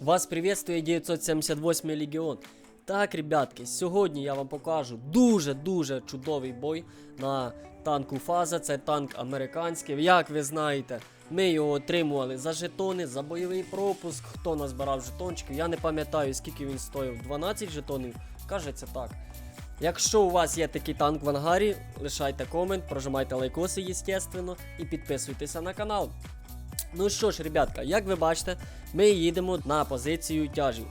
Вас приветствує 978 Легіон. Так, ребятки, сьогодні я вам покажу дуже-дуже чудовий бой на танку Фаза. Це танк американський. Як ви знаєте, ми його отримували за жетони, за бойовий пропуск. Хто назбирав жетончиків, я не пам'ятаю, скільки він стоїв. 12 жетонів. Кажеться так. Якщо у вас є такий танк в ангарі, лишайте комент, прожимайте лайкоси, естественно, і підписуйтеся на канал. Ну що ж, ребятка, як ви бачите, ми їдемо на позицію тяжів.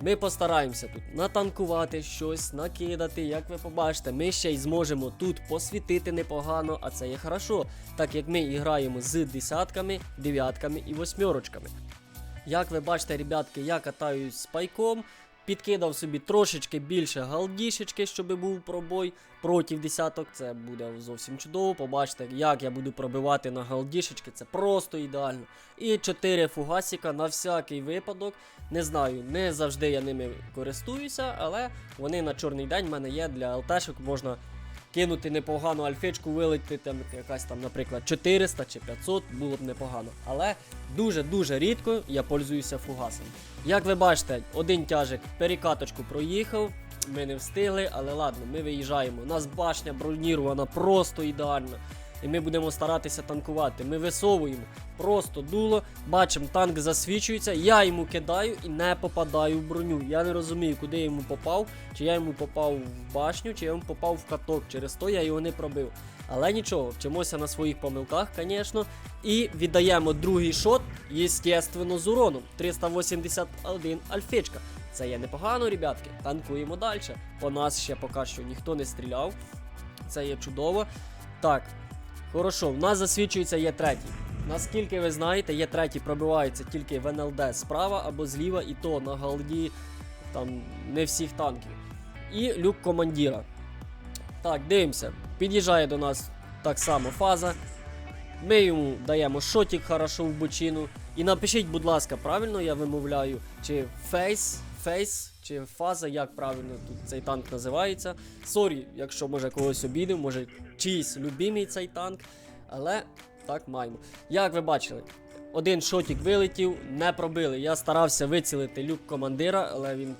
Ми постараємося тут натанкувати щось, накидати. Як ви побачите, ми ще й зможемо тут посвітити непогано, а це є хорошо, так як ми граємо з десятками, дев'ятками і восьмерочками. Як ви бачите, ребятки, я катаюсь з пайком, підкидав собі трошечки більше галдішечки, щоб був пробой проти десяток. Це буде зовсім чудово. Побачите, як я буду пробивати на галдішечки, це просто ідеально. І 4 фугасіка на всякий випадок. Не знаю, не завжди я ними користуюся, але вони на чорний день в мене є для ЛТшок, можна кинути непогану альфичку, вилити там якась там, наприклад, 400 чи 500, було б непогано. Але дуже-дуже рідко я пользуюся фугасом. Як ви бачите, один тяжик перекаточку проїхав. Ми не встигли, але ладно, ми виїжджаємо. У нас башня бронірована просто ідеально. І ми будемо старатися танкувати. Ми висовуємо просто дуло, бачимо, танк засвічується, я йому кидаю і не попадаю в броню. Я не розумію, куди йому попав, чи я йому попав в башню, чи я йому попав в каток. Через то я його не пробив. Але нічого, вчимося на своїх помилках, звісно. І віддаємо другий шот, естественно, з уроном. 381 альфичка. Це є непогано, ребятки. Танкуємо далі. По нас ще поки що ніхто не стріляв. Це є чудово. Так, хорошо, в нас засвідчується є третій. Наскільки ви знаєте, є третій пробивається тільки в НЛД справа або зліва, і то на галді там не всіх танків. І люк командира. Так, дивимося. Під'їжджає до нас так само фаза. Ми йому даємо шотик хорошо в бочину. І напишіть, будь ласка, правильно я вимовляю, чи фейс, фейс, чи фаза, як правильно тут цей танк називається. Сорі, якщо може когось обідив, може чийсь любимий цей танк. Але так маємо. Як ви бачили, один шотик вилетів, не пробили. Я старався вицілити люк командира, але він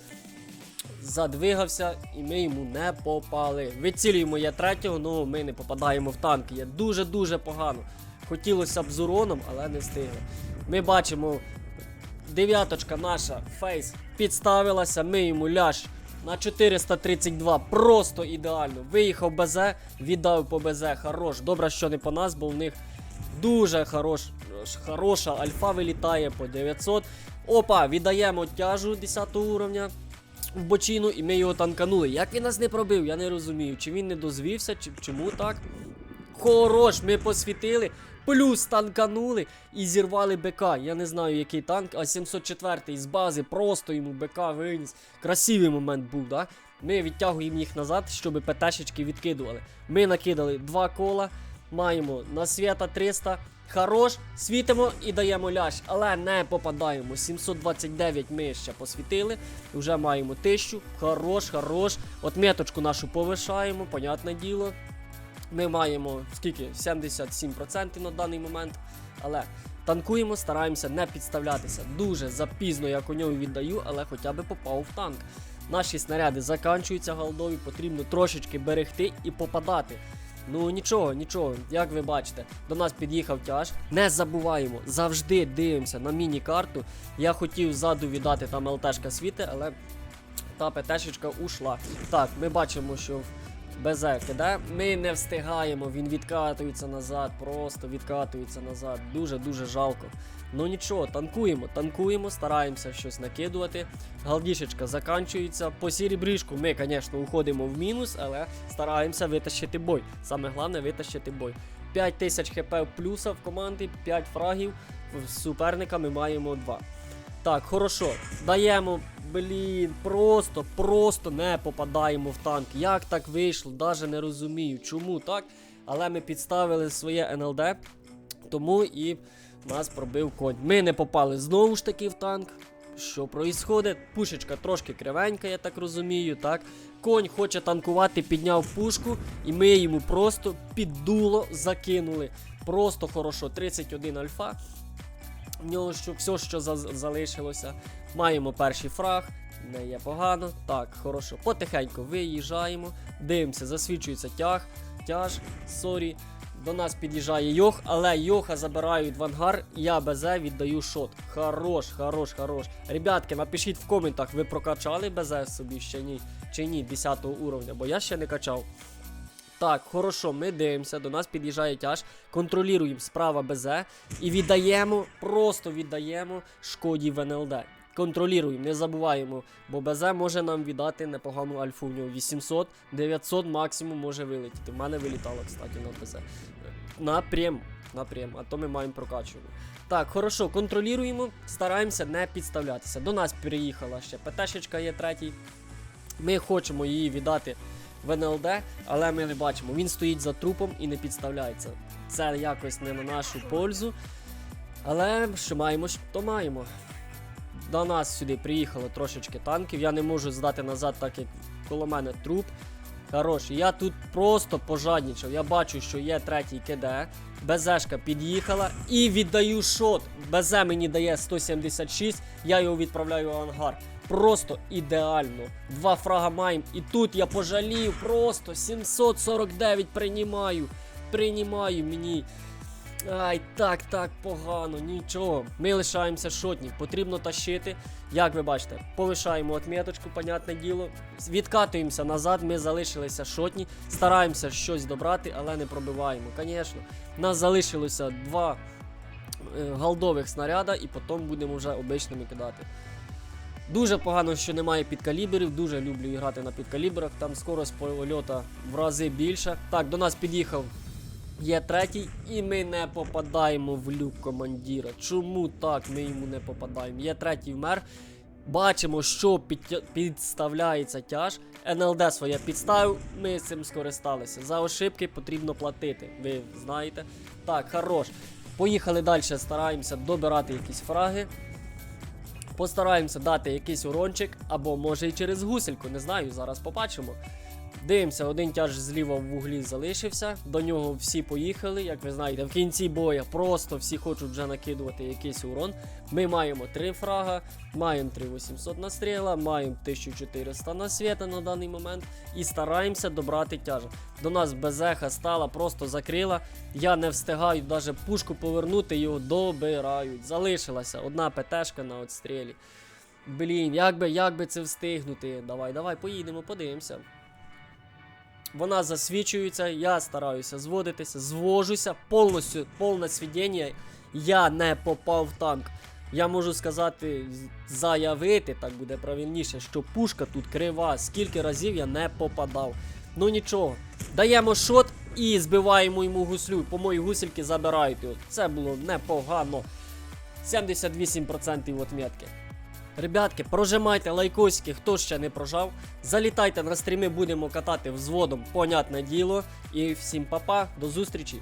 задвигався і ми йому не попали. Вицілюємо я третього, ну ми не попадаємо в танк. Є дуже-дуже погано. Хотілося б з уроном, але не встигли. Ми бачимо, дев'яточка наша фейс підставилася, ми йому ляж на 432 просто ідеально. Виїхав БЗ, віддав по БЗ, хорош. Добре, що не по нас, бо в них дуже хорош, хороша альфа вилітає по 900. Опа, віддаємо тяжу 10 уровня в бочину, і ми його танканули. Як він нас не пробив, я не розумію. Чи він не дозвівся, чи чому так? Хорош, ми посвітили. Плюс танканули і зірвали БК. Я не знаю, який танк, а 704 з бази просто йому БК виніс. Красивий момент був, да? Ми відтягуємо їх назад, щоб ПТшечки відкидували. Ми накидали два кола, маємо на свята 300. Хорош, світимо і даємо ляж, але не попадаємо. 729 ми ще посвітили. Вже маємо 1000. Хорош, хорош. От меточку нашу повишаємо, понятне діло. Ми маємо скільки? 77% на даний момент. Але танкуємо, стараємося не підставлятися. Дуже запізно я коню віддаю, але хоча б попав в танк. Наші снаряди заканчуються голдові, потрібно трошечки берегти і попадати. Ну нічого, нічого, як ви бачите, до нас під'їхав тяж. Не забуваємо, завжди дивимося на міні-карту. Я хотів ззаду віддати там ЛТшка світи, але та ПТшечка ушла. Так, ми бачимо, що БЗ кидає. Ми не встигаємо, він відкатується назад, просто відкатується назад. Дуже-дуже жалко. Ну нічого, танкуємо, танкуємо, стараємося щось накидувати. Галдішечка заканчується. По сірібрішку ми, звісно, уходимо в мінус, але стараємося витащити бой. Саме головне витащити бой. 5000 хп плюса в команді, 5 фрагів. З суперниками маємо 2. Так, хорошо. Даємо. Блін, просто, просто не попадаємо в танк. Як так вийшло? Даже не розумію, чому так. Але ми підставили своє НЛД, тому і нас пробив конь. Ми не попали знову ж таки в танк. Що проїсходить? Пушечка трошки кривенька, я так розумію, так? Конь хоче танкувати, підняв пушку, і ми йому просто під дуло закинули. Просто хорошо. 31 альфа. В нього що все, що за- залишилося. Маємо перший фраг. Не є погано. Так, хорошо. Потихеньку виїжджаємо. Дивимося, засвічується тяг. Тяж. Сорі. До нас під'їжджає Йох, але Йоха забирають в ангар, я БЗ віддаю шот. Хорош, хорош, хорош. Ребятки, напишіть в коментах, ви прокачали БЗ собі ще ні, чи ні 10 уровня, бо я ще не качав. Так, хорошо, ми дивимося, до нас під'їжджає тяж, контролюємо справа БЗ і віддаємо, просто віддаємо шкоді в НЛД. Контролюємо, не забуваємо, бо БЗ може нам віддати непогану альфу. У нього 800, 900 максимум може вилетіти. В мене вилітало, кстати, на БЗ. Напрям, напрям, а то ми маємо прокачувати. Так, хорошо, контролюємо, стараємося не підставлятися. До нас переїхала ще ПТшечка є третій. Ми хочемо її віддати в НЛД, але ми не бачимо. Він стоїть за трупом і не підставляється. Це якось не на нашу пользу. Але що маємо, то маємо. До нас сюди приїхало трошечки танків. Я не можу здати назад, так як коло мене труп. Хорош, я тут просто пожаднічав. Я бачу, що є третій КД. БЗшка під'їхала і віддаю шот. БЗ мені дає 176, я його відправляю в ангар. Просто ідеально. Два фрага маємо. І тут я пожалів. Просто 749 приймаю. Приймаю мені. Ай, так, так, погано, нічого. Ми лишаємося шотні. Потрібно тащити. Як ви бачите, повишаємо отметочку, понятне діло. Відкатуємося назад, ми залишилися шотні. Стараємося щось добрати, але не пробиваємо. Звісно, нас залишилося два е, голдових снаряда, і потім будемо вже обичними кидати. Дуже погано, що немає підкаліберів. Дуже люблю грати на підкаліберах. Там скорость польоту в рази більша. Так, до нас під'їхав. Є третій, і ми не попадаємо в люк командира. Чому так ми йому не попадаємо? Є третій вмер. Бачимо, що підтя- підставляється тяж. НЛД своє підставив, ми цим скористалися. За ошибки потрібно платити. Ви знаєте. Так, хорош. Поїхали далі, стараємося добирати якісь фраги. Постараємося дати якийсь урончик, або може і через гусельку, не знаю, зараз побачимо. Дивимося, один тяж зліва в вуглі залишився. До нього всі поїхали. Як ви знаєте, в кінці боя просто всі хочуть вже накидувати якийсь урон. Ми маємо 3 фрага, маємо 3800 настріла, маємо 1400 на світа на даний момент і стараємося добрати тяжа. До нас безеха стала, просто закрила. Я не встигаю навіть пушку повернути, його добирають. Залишилася одна ПТшка на отстрілі. Блін, як би, як би це встигнути? Давай, давай, поїдемо, подивимося. Вона засвічується, я стараюся зводитися, звожуся, повністю повне свідення. Я не попав в танк. Я можу сказати, заявити, так буде правильніше, що пушка тут крива. Скільки разів я не попадав. Ну нічого. Даємо шот і збиваємо йому гуслю. По моїй гусельки забирають. Це було непогано. 78% отметки. Ребятки, прожимайте лайкосики, хто ще не прожав. Залітайте на стріми, будемо катати взводом, понятне діло. І всім папа, до зустрічі!